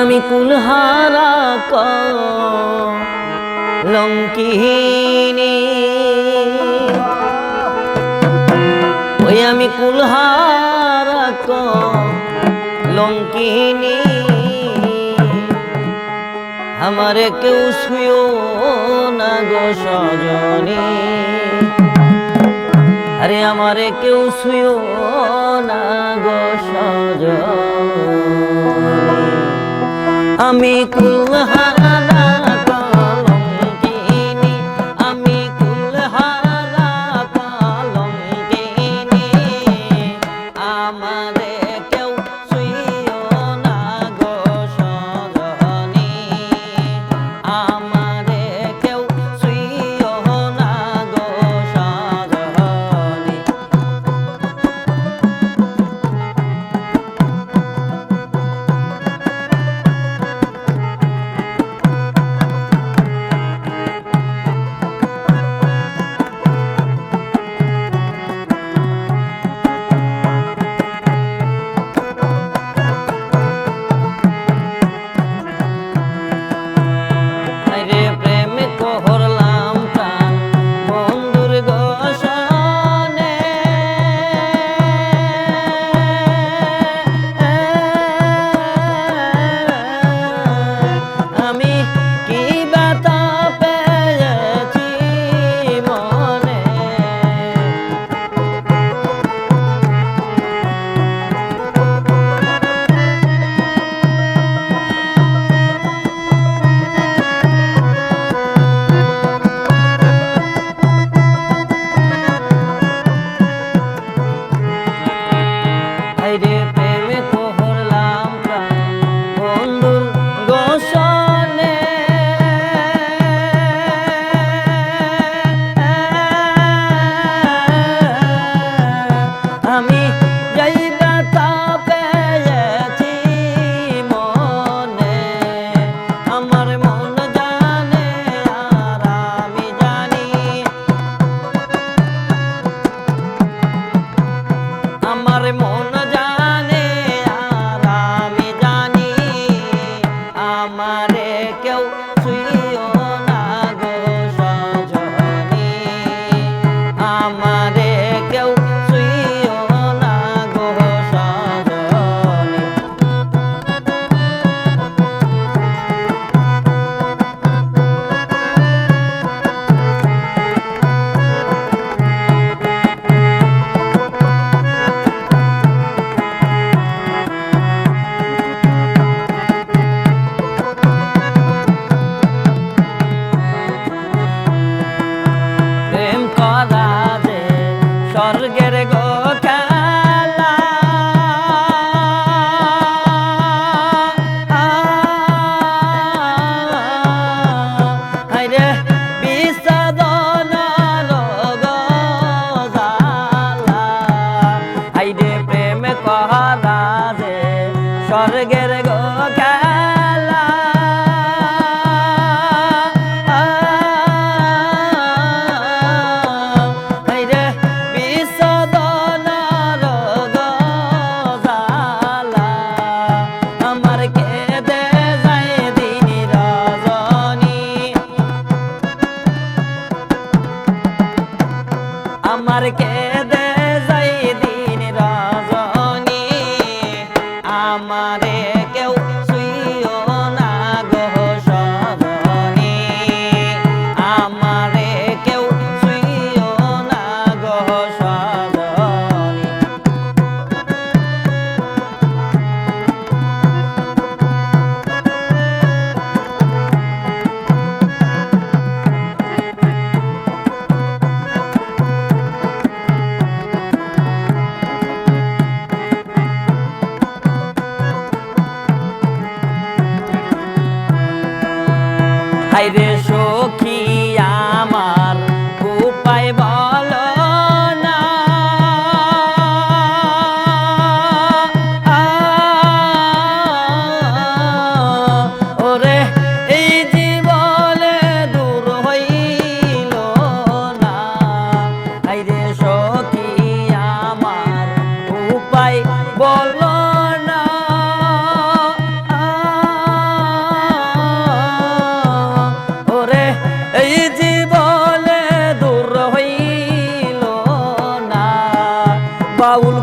আমি কুলহারা ক লঙ্কিনী ওই আমি কুলহারা রঙ্গিনী। আমারে কেউ শুয়ো না গো সজনী। আরে আমারে কেউ শুয়ো না গো সজনী। আমি কুলহারা I did. কেউ হাইরে শো পাউল